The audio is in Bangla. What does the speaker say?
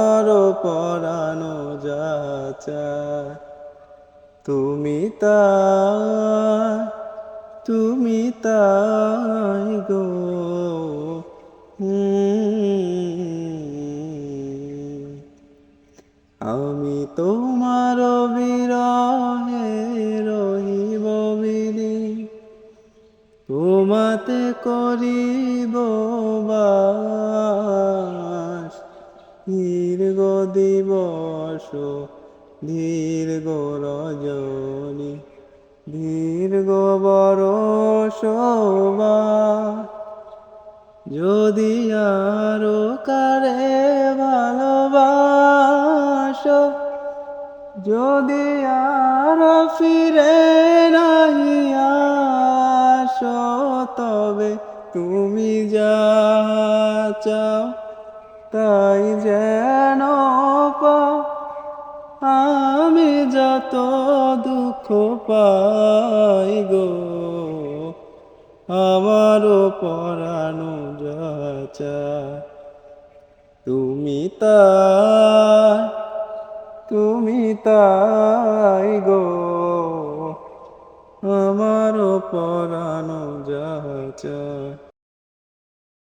আমারও পরানো যা চায় তুমি তা তুমি তাই গো। আমি তোমার বিরহে রহিব বিলি তোমাতে করিব বাস দীর্ঘ দিবস দীর্ঘ রজনী দীর্ঘ বরষ যদি আরও কারে ভালোবাস, যদি আর ফিরে নাহি আস, তবে তুমি যা চাও তাই যেন আমি যত দুঃখ পাই গো আমারও পরানো যাচা তুমি তাই তুমি তাই গো আমারও পরানো যাচা